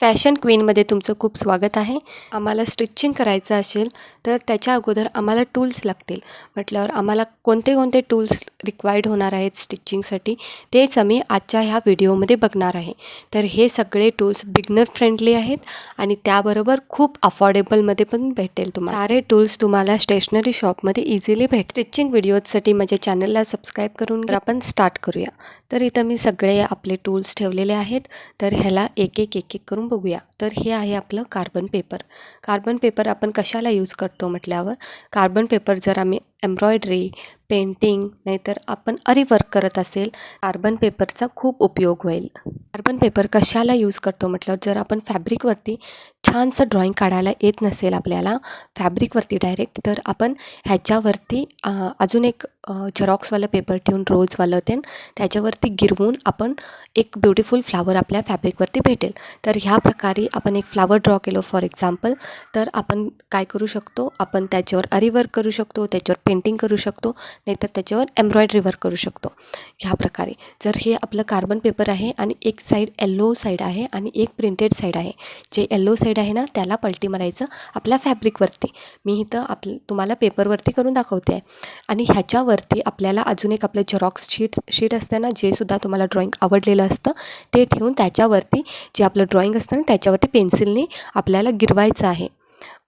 Fashion क्वीनमध्ये तुमचं खूप स्वागत आहे. आम्हाला स्टिचिंग करायचं असेल तर त्याच्या अगोदर आम्हाला टूल्स लागतील. म्हटल्यावर आम्हाला कोणते कोणते टूल्स रिक्वायर्ड होणार आहेत स्टिचिंगसाठी तेच आम्ही आजच्या ह्या व्हिडिओमध्ये बघणार आहे. तर हे सगळे टूल्स बिगनर फ्रेंडली आहेत आणि त्याबरोबर खूप अफोर्डेबलमध्ये पण भेटेल तुम्हाला. सारे टूल्स तुम्हाला स्टेशनरी शॉपमध्ये इझिली भेट स्टिचिंग व्हिडिओजसाठी माझ्या चॅनलला सबस्क्राईब करून आपण स्टार्ट करूया. तर इथं मी सगळे आपले टूल्स ठेवलेले आहेत. तर ह्याला एक एक एक एक करून बघूया. तर हे आहे आपलं कार्बन पेपर कार्बन पेपर आपण कशाला यूज करतो म्हटल्यावर कार्बन पेपर जर आम्ही एम्ब्रॉयडरी पेंटिंग नाहीतर आपण अरे वर्क करत असेल कार्बन पेपरचा खूप उपयोग होईल. कार्बन पेपर कशाला यूज करतो म्हटल्यावर जर आपण फॅब्रिकवरती छानसं ड्रॉईंग काढायला येत नसेल आपल्याला फॅब्रिकवरती डायरेक्ट तर आपण ह्याच्यावरती अजून एक झेरॉक्सवालं पेपर ठेवून रोजवालं ते त्याच्यावरती गिरवून आपण एक ब्युटिफुल फ्लावर आपल्या फॅब्रिकवरती भेटेल. तर ह्या प्रकारे आपण एक फ्लावर ड्रॉ केलो फॉर एक्झाम्पल तर आपण काय करू शकतो? आपण त्याच्यावर अरीवर्क करू शकतो त्याच्यावर पेंटिंग करू शकतो नाहीतर त्याच्यावर एम्ब्रॉयडरी वर्क करू शकतो. ह्या प्रकारे. जर हे आपलं कार्बन पेपर आहे आणि एक साईड येल्लो साईड आहे आणि एक प्रिंटेड साईड आहे. जे येल्लो साईड आहे ना त्याला पलटी मारायचं आपल्या फॅब्रिकवरती मी इथं आप तुम्हाला पेपरवरती करून दाखवते. आहे आणि ह्याच्यावरती आपल्याला अजून एक आपलं झेरॉक्स शीट शीट असतं ना जे सुद्धा तुम्हाला ड्रॉईंग आवडलेलं असतं ते ठेवून त्याच्यावरती जे आपलं ड्रॉईंग असतं ना त्याच्यावरती पेन्सिलने आपल्याला गिरवायचं आहे.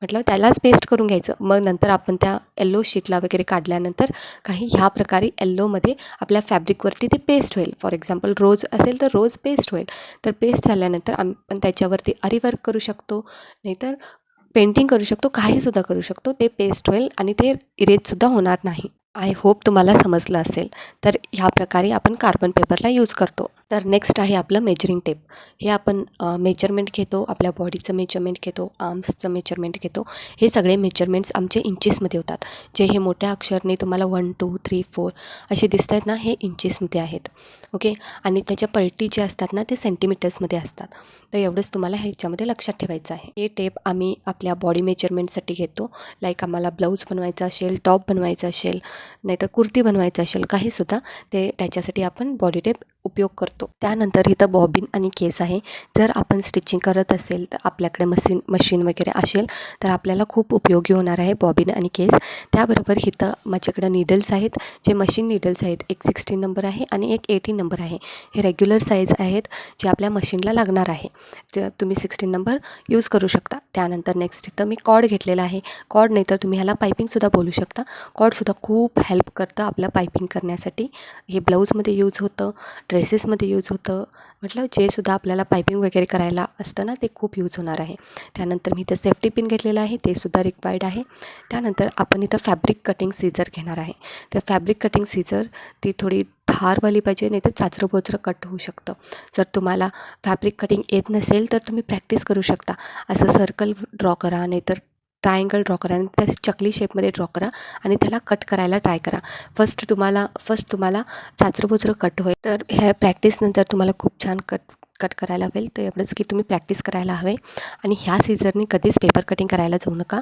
म्हटलं त्यालाच पेस्ट करून घ्यायचं. मग नंतर आपण त्या येल्लो शीटला वगैरे काढल्यानंतर काही ह्या प्रकारे येल्लोमध्ये आपल्या फॅब्रिकवरती ते पेस्ट होईल. फॉर एक्झाम्पल रोज असेल तर रोज पेस्ट होईल. तर पेस्ट झाल्यानंतर आपण त्याच्यावरती अरीवर्क करू शकतो. नाहीतर पेंटिंग करू शकतो काहीसुद्धा करू शकतो. ते पेस्ट होईल आणि ते इरेजसुद्धा होणार नाही. आय होप तुम्हाला समजलं असेल. तर ह्या प्रकारे आपण कार्बन पेपरला यूज करतो. तर नेक्स्ट आहे आपलं मेजरिंग टेप हे आपण मेजरमेंट घेतो आपल्या बॉडीचं मेजरमेंट घेतो आर्म्सचं मेजरमेंट घेतो. हे सगळे मेजरमेंट्स आमचे इंचेसमध्ये होतात. जे हे मोठ्या अक्षरने तुम्हाला वन टू थ्री फोर असे दिसत आहेत ना हे इंचेसमध्ये आहेत. ओके आणि त्याच्या पलटी जे असतात ना ते सेंटीमीटर्समध्ये असतात. तर एवढंच तुम्हाला ह्याच्यामध्ये लक्षात ठेवायचं आहे. हे टेप आम्ही आपल्या बॉडी मेजरमेंटसाठी घेतो. लाईक आम्हाला ब्लाऊज बनवायचा असेल टॉप बनवायचा असेल नाहीतर कुर्ती बनवायचं असेल काहीसुद्धा ते त्याच्यासाठी आपण बॉडी टेप उपयोग करतो. त्यानंतर इथं बॉबिन आणि केस आहे. जर आपण स्टिचिंग करत असेल तर आपल्याकडे मशीन मशीन वगैरे असेल तर आपल्याला खूप उपयोगी होणार आहे बॉबिन आणि केस. त्याबरोबर इथं माझ्याकडं निडल्स आहेत. जे मशीन निडल्स आहेत. एक सिक्स्टीन नंबर आहे आणि एक एटीन नंबर आहे. हे रेग्युलर साईज आहेत जे आपल्या मशीनला लागणार आहे. जर तुम्ही सिक्स्टीन नंबर यूज करू शकता. त्यानंतर नेक्स्ट इथं मी कॉड घेतलेला आहे. कॉड नाही तर तुम्ही ह्याला पायपिंगसुद्धा बोलू शकता. कॉडसुद्धा खूप हेल्प करतं आपलं पायपिंग करण्यासाठी. हे ब्लाऊजमध्ये यूज होतं. ड्रेसेसमध्ये यूज होतं. म्हटलं जे सुद्धा आपल्याला पायपिंग वगैरे करायला असतं ना ते खूप यूज होणार आहे. त्यानंतर मी इथं सेफ्टी पिन घेतलेलं आहे ते सुद्धा रिक्वायर्ड आहे. त्यानंतर आपण इथं फॅब्रिक कटिंग सीझर घेणार आहे. तर फॅब्रिक कटिंग सीझर ती थोडी धारवाली पाहिजे नाही तर चाचरं बोचरं कट होऊ शकतं. जर तुम्हाला फॅब्रिक कटिंग येत नसेल तर तुम्ही प्रॅक्टिस करू शकता. असं सर्कल ड्रॉ करा नाहीतर ट्रायंगल ड्रॉ करा आणि त्या चकली शेपमध्ये ड्रॉ करा आणि त्याला कट करायला ट्राय करा. फर्स्ट तुम्हाला फर्स्ट तुम्हाला चाचरं कट होईल. तर ह्या प्रॅक्टिसनंतर तुम्हाला खूप छान कट कट करायला हवेल तर एवढंच की तुम्ही प्रॅक्टिस करायला हवे. आणि ह्या सीझरनी कधीच पेपर कटिंग करायला जाऊ नका.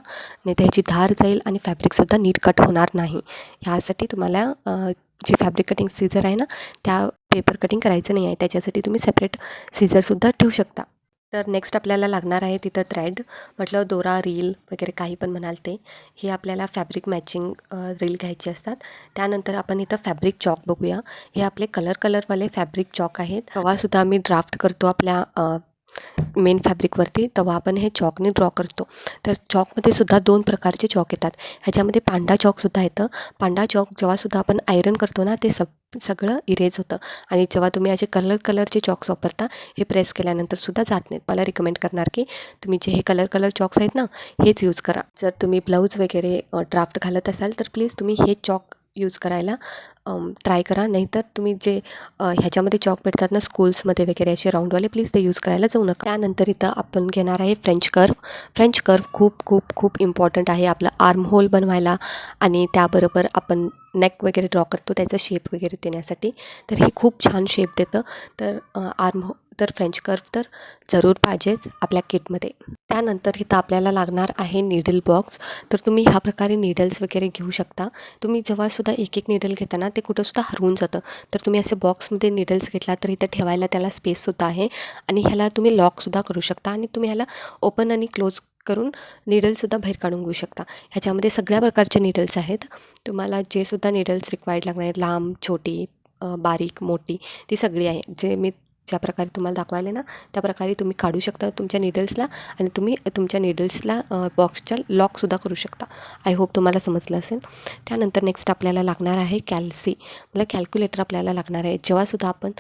नाही तर ह्याची धार जाईल आणि फॅब्रिकसुद्धा नीट कट होणार नाही. ह्यासाठी तुम्हाला जे फॅब्रिक कटिंग सीझर आहे ना त्या पेपर कटिंग करायचं नाही आहे. त्याच्यासाठी तुम्ही सेपरेट सीझरसुद्धा ठेवू शकता. तर नेक्स्ट आपल्याला लागणार आहे तिथं थ्रेड म्हटलं दोरा रील वगैरे काही पण म्हणाल ते. हे आपल्याला फॅब्रिक मॅचिंग रील घ्यायची असतात. त्यानंतर आपण इथं फॅब्रिक चॉक बघूया. हे आपले कलर कलरवाले फॅब्रिक चॉक आहेत. तेव्हासुद्धा आम्ही ड्राफ्ट करतो आपल्या मेन फॅब्रिकवरती तेव्हा आपण हे चॉकने ड्रॉ करतो. तर चॉकमध्ये सुद्धा दोन प्रकारचे चॉक येतात. ह्याच्यामध्ये पांडा चॉकसुद्धा येतं. पांडा चॉक जेव्हासुद्धा आपण आयरन करतो ना ते सब सगळं इरेज होतं. आणि जेव्हा तुम्ही असे कलर कलरचे चॉक्स वापरता हे प्रेस केल्यानंतर सुद्धा जात नाहीत. मला रिकमेंड करणार की तुम्ही जे हे कलर कलर चॉक्स आहेत ना हेच यूज करा. जर तुम्ही ब्लाऊज वगैरे ड्राफ्ट घालत असाल तर प्लीज तुम्ही हे चॉक यूज करायला ट्राय करा. नाहीतर तुम्ही जे ह्याच्यामध्ये चॉक भेटतात ना स्कूल्समध्ये वगैरे असे राऊंडवाले प्लीज ते यूज करायला जाऊ नका. त्यानंतर इथं आपण घेणार आहे फ्रेंच कर्व फ्रेंच कर्व खूप खूप खूप इम्पॉर्टंट आहे आपलं आर्म होल बनवायला आणि त्याबरोबर आपण नेक वगैरे ड्रॉ करतो त्याचा शेप वगैरे देण्यासाठी. तर हे खूप छान शेप देतं. तर आर्म हो तर फ्रेंच कर्व तर जरूर पाहिजेच आपल्या किटमध्ये त्यानंतर इथं आपल्याला लागणार आहे नीडल बॉक्स तर तुम्ही ह्या प्रकारे निडल्स वगैरे घेऊ शकता. तुम्ही जेव्हासुद्धा एक एक निडल घेताना ते कुठंसुद्धा हरवून जातं. तर तुम्ही असे बॉक्समध्ये निडल्स घेतला तर इथं ठेवायला त्याला स्पेससुद्धा आहे. आणि ह्याला तुम्ही लॉकसुद्धा करू शकता. आणि तुम्ही ह्याला ओपन आणि क्लोज करून निडल्ससुद्धा बाहेर काढून घेऊ शकता. ह्याच्यामध्ये सगळ्या प्रकारचे निडल्स आहेत. तुम्हाला जे सुद्धा निडल्स रिक्वायर्ड लागणार लांब छोटी बारीक मोठी ती सगळी आहे. जे मी ज्या प्रकारे तुम्हाला दाखवायला ना त्या प्रकारे तुम्ही काढू शकता तुमच्या निडल्सला आणि तुम्ही तुमच्या निडल्सला बॉक्सच्या लॉकसुद्धा करू शकता. आय होप तुम्हाला समजलं असेल. त्यानंतर नेक्स्ट आपल्याला लागणार आहे कॅल्सी मला कॅल्क्युलेटर आपल्याला लागणार आहे. जेव्हासुद्धा आपण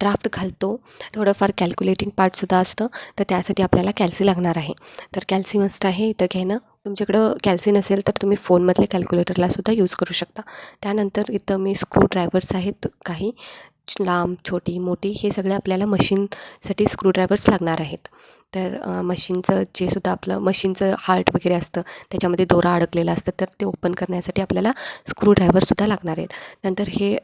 ड्राफ्ट घालतो थोडंफार कॅल्क्युलेटिंग पार्टसुद्धा असतं तर त्यासाठी आपल्याला कॅल्सी लागणार आहे. तर कॅल्सी मस्ट आहे. इथं घेणं तुमच्याकडं कॅल्सी नसेल तर तुम्ही फोनमधले कॅल्क्युलेटरला सुद्धा यूज करू शकता. त्यानंतर इथं मी स्क्रू ड्रायव्हर्स आहेत काही. लांब छोटी मोठी हे सगळे आपल्याला मशीनसाठी स्क्रूड्रायव्हर्स लागणार आहेत. तर मशीनचं जे सुद्धा आपलं मशीनचं हार्ट वगैरे असतं त्याच्यामध्ये दोरा अडकलेला असतं तर ते ओपन करण्यासाठी आपल्याला स्क्रूड्रायव्हरसुद्धा लागणार आहेत. नंतर हे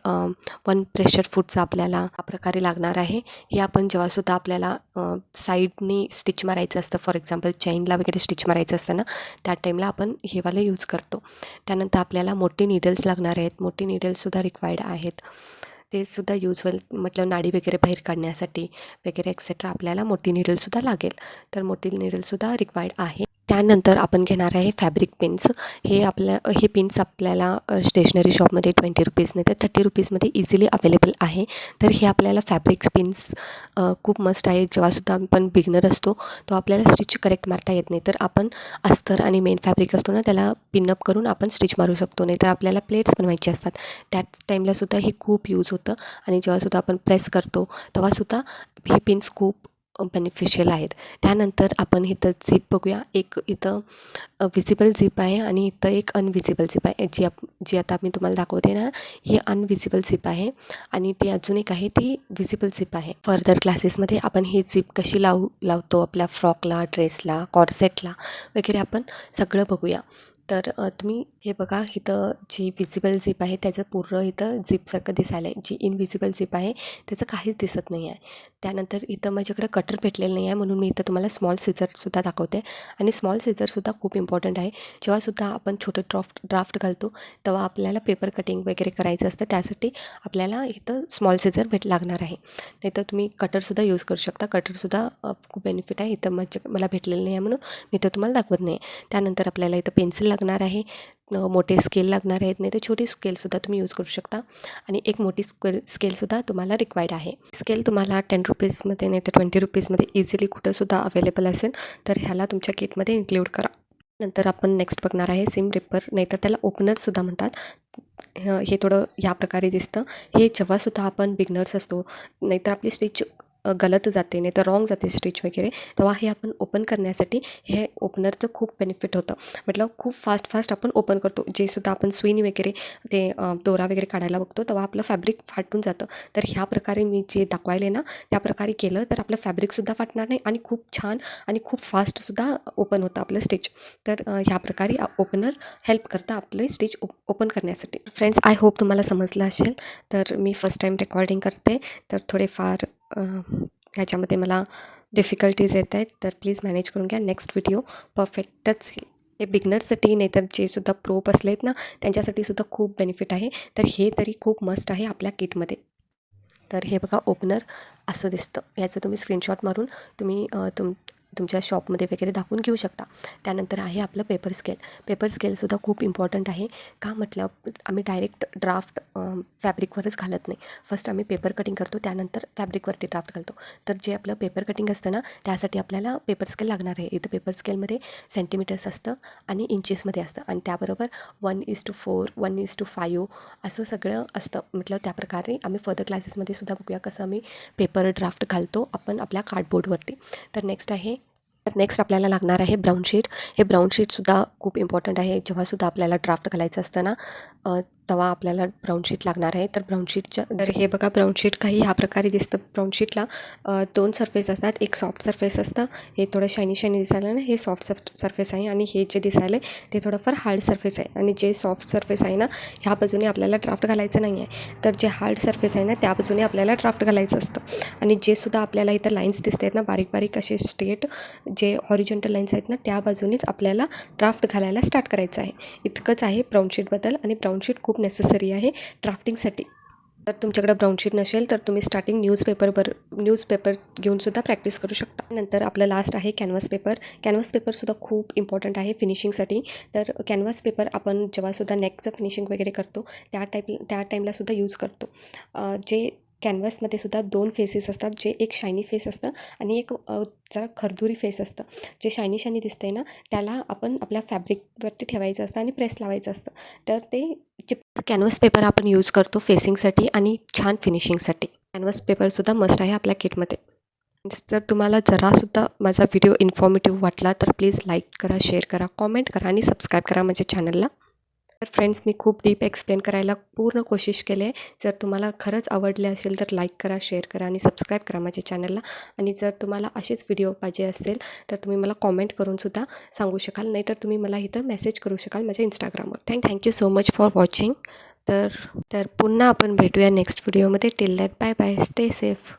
वन प्रेशर फूडचं आपल्याला हा प्रकारे लागणार आहे. हे आपण जेव्हासुद्धा आपल्याला साईडनी स्टिच मारायचं असतं फॉर एक्झाम्पल चैनला वगैरे स्टिच मारायचं असतं ना त्या टाईमला आपण हेवाला यूज करतो. त्यानंतर आपल्याला मोठी निडल्स लागणार आहेत. मोठी निडल्ससुद्धा रिक्वायर्ड आहेत. ते सुद्धा युजवल म्हटलं नाडी वगैरे बाहेर काढण्यासाठी वगैरे एक्सेट्रा आपल्याला मोठी निडलसुद्धा लागेल. तर मोठी निडलसुद्धा रिक्वायर्ड आहे. त्यानंतर आपण घेणार आहे फॅब्रिक पिन्स हे आपल्या हे पिन्स आपल्याला स्टेशनरी शॉपमध्ये ट्वेंटी रुपीजने तर थर्टी रुपीजमध्ये इझिली अवेलेबल आहे. तर हे आपल्याला फॅब्रिक पिन्स खूप मस्त आहे. जेव्हासुद्धा आपण बिगनर असतो तो आपल्याला स्टिच करेक्ट मारता येत नाही. तर आपण अस्तर आणि मेन फॅब्रिक असतो ना त्याला पिनअप करून आपण स्टिच मारू शकतो. नाही तर आपल्याला प्लेट्स बनवायचे असतात. त्याच टाईमलासुद्धा हे खूप यूज होतं. आणि जेव्हासुद्धा आपण प्रेस करतो तेव्हासुद्धा हे पिन्स खूप बेनिफिशियल आहेत. त्यानंतर आपण इथं झिप बघूया. एक इथं विजिबल झिप आहे आणि इथं एक अनविजिबल झिप आहे. जी आप जी आता मी तुम्हाला दाखवते ना ही अनविजिबल झिप आहे. आणि ती अजून एक आहे ती विजिबल झिप आहे. फर्दर क्लासेसमध्ये आपण ही झिप कशी लावू लावतो आपल्या फ्रॉकला ड्रेसला कॉर्सेटला वगैरे आपण सगळं बघूया. तर तुम्ही हे बघा इथं जी विजिबल झिप आहे त्याचं पूर्ण इथं झिपसारखं दिसायला आहे जी इनविजिबल झिप आहे त्याचं काहीच दिसत नाही आहे त्यानंतर इथं माझ्याकडं कटर भेटलेलं नाही आहे म्हणून मी इथं तुम्हाला स्मॉल सिझरसुद्धा दाखवते. आणि स्मॉल सिझरसुद्धा खूप इम्पॉर्टंट आहे. जेव्हासुद्धा आपण छोटे ड्राफ्ट ड्राफ्ट घालतो तेव्हा आपल्याला पेपर कटिंग वगैरे करायचं असतं. त्यासाठी आपल्याला इथं स्मॉल सिझर भेट लागणार आहे. नाहीतर तुम्ही कटरसुद्धा यूज करू शकता. कटरसुद्धा खूप बेनिफिट आहे. इथं माझ्या मला भेटलेलं नाही आहे म्हणून मी इथं तुम्हाला दाखवत नाही त्यानंतर आपल्याला इथं पेन्सिल लागणार आहे. मोठे स्केल लागणार आहेत नाही तर छोटी स्केलसुद्धा तुम्ही यूज करू शकता. आणि एक मोठी स्केल स्केलसुद्धा तुम्हाला रिक्वायर्ड आहे. स्केल तुम्हाला टेन रुपीजमध्ये नाही तर ट्वेंटी रुपीजमध्ये इझिली कुठंसुद्धा अवेलेबल असेल तर ह्याला तुमच्या किटमध्ये इन्क्लूड करा. नंतर आपण नेक्स्ट बघणार आहे सिम रिपर नाहीतर त्याला ओपनरसुद्धा म्हणतात. हे थोडं या प्रकारे दिसतं. हे जेव्हासुद्धा आपण बिगनर्स असतो नाहीतर आपली स्टिच गलत जाते नाही तर रॉंग जाते स्टिच वगैरे तेव्हा हे आपण ओपन करण्यासाठी हे ओपनरचं खूप बेनिफिट होतं. म्हटलं खूप फास्ट फास्ट आपण ओपन करतो. जे सुद्धा आपण सुईनी वगैरे ते दोरा वगैरे काढायला बघतो तेव्हा आपलं फॅब्रिक फाटून जातं. तर ह्या प्रकारे मी जे दाखवायले ना त्या प्रकारे केलं तर आपलं फॅब्रिकसुद्धा फाटणार नाही आणि खूप छान आणि खूप फास्टसुद्धा ओपन होतं आपलं स्टिच तर ह्या प्रकारे ओपनर हेल्प करतं आपले स्टिच ओपन करण्यासाठी. फ्रेंड्स आय होप तुम्हाला समजलं असेल. तर मी फर्स्ट टाईम रेकॉर्डिंग करते. तर थोडेफार ह्याच्यामध्ये मला डिफिकल्टीज येत आहेत तर प्लीज मॅनेज करून घ्या. नेक्स्ट व्हिडिओ परफेक्टच येईल. हे बिगनर्ससाठी नाही तर जे सुद्धा प्रोप असले आहेत ना त्यांच्यासाठी सुद्धा खूप बेनिफिट आहे. तर हे तरी खूप मस्त आहे आपल्या किटमध्ये तर हे बघा ओपनर असं दिसतं. याचं तुम्ही स्क्रीनशॉट मारून तुम्ही तुम तुमच्या शॉपमध्ये वगैरे दाखवून घेऊ शकता. त्यानंतर आहे आपलं पेपर स्केल पेपर स्केलसुद्धा खूप इम्पॉर्टंट आहे. का म्हटलं आम्ही डायरेक्ट ड्राफ्ट फॅब्रिकवरच घालत नाही. फर्स्ट आम्ही पेपर कटिंग करतो त्यानंतर फॅब्रिकवरती ड्राफ्ट घालतो. तर जे आपलं पेपर कटिंग असतं ना त्यासाठी आपल्याला पेपर स्केल लागणार आहे. इथं पेपर स्केलमध्ये सेंटीमीटर्स असतं आणि इंचेसमध्ये असतं. आणि त्याबरोबर one is two four one is two five असं सगळं असतं. म्हटलं त्या प्रकारे आम्ही फर्दर क्लासेसमध्ये सुद्धा बघूया कसं आम्ही पेपर ड्राफ्ट घालतो आपण आपल्या कार्डबोर्डवरती तर नेक्स्ट आहे तर नेक्स्ट आपल्याला लागणार आहे ब्राऊन शीट हे ब्राऊन शीटसुद्धा खूप इम्पॉर्टंट आहे. जेव्हासुद्धा आपल्याला ड्राफ्ट घालायचं असतं ना तवा आपल्याला ब्राऊन शीट लागणार आहे. तर ब्राऊनशीटच्या तर हे बघा ब्राऊनशीट काही ह्या प्रकारे दिसतं. ब्राऊनशीटला दोन सरफेस असतात. एक सॉफ्ट सरफेस असतं. हे थोडं शायनी शायनी दिसायला ना हे सॉफ्ट सफ सरफेस आहे आणि हे जे दिसायलं ते थोडंफार हार्ड सरफेस आहे. आणि जे सॉफ्ट सरफेस आहे ना ह्या बाजूने आपल्याला ड्राफ्ट घालायचं नाही आहे तर जे हार्ड सरफेस आहे ना त्या बाजूने आपल्याला ड्राफ्ट घालायचं असतं. आणि जे सुद्धा आपल्याला इथं लाईन्स दिसत आहेत ना बारीक बारीक असे स्ट्रेट जे हॉरिजॉन्टल लाईन्स आहेत ना त्या बाजूनेच आपल्याला ड्राफ्ट घालायला स्टार्ट करायचं आहे. इतकंच आहे ब्राऊनशीटबद्दल आणि ब्राऊनशीट खूप खूप नेसेसरी आहे. ड्राफ्टिंगसाठी तर तुमच्याकडे ब्राऊन शीट नसेल तर तुम्ही स्टार्टिंग न्यूजपेपरवर न्यूजपेपर घेऊनसुद्धा प्रॅक्टिस करू शकता. नंतर आपलं लास्ट आहे कॅनव्हास पेपर कॅनव्हास पेपरसुद्धा खूप इम्पॉर्टंट आहे फिनिशिंगसाठी तर कॅनव्हास पेपर आपण जेव्हासुद्धा नेकचं फिनिशिंग वगैरे करतो त्या टाईप त्या टाईमलासुद्धा यूज करतो. जे कॅनव्हासमध्ये सुद्धा दोन फेसेस असतात जे एक शायनी फेस असतं आणि एक जरा खरदुरी फेस असतं. जे शायनी शायनी आहे ना त्याला आपण आपल्या फॅब्रिकवरती ठेवायचं असतं आणि प्रेस लावायचं असतं. तर ते चिप कॅनव्हास पेपर आपण यूज करतो फेसिंगसाठी आणि छान फिनिशिंगसाठी. कॅनव्हास पेपरसुद्धा मस्ट आहे आपल्या किटमध्ये. जर तुम्हाला जरासुद्धा माझा व्हिडिओ इन्फॉर्मेटिव्ह वाटला तर प्लीज लाईक करा शेअर करा कॉमेंट करा आणि सबस्क्राईब करा माझ्या चॅनलला. तर फ्रेंड्स मी खूप डीप एक्सप्लेन करायला पूर्ण कोशिश केली. आहे जर तुम्हाला खरंच आवडले असेल तर लाईक करा शेअर करा आणि सबस्क्राईब करा माझ्या चॅनलला आणि जर तुम्हाला असेच व्हिडिओ पाहिजे असेल तर तुम्ही मला कॉमेंट करूनसुद्धा सांगू शकाल. नाहीतर तुम्ही मला इथं मेसेज करू शकाल माझ्या इंस्टाग्रामवर thank thank you so much for watching तर तर पुन्हा आपण भेटूया नेक्स्ट व्हिडिओमध्ये till that bye bye stay safe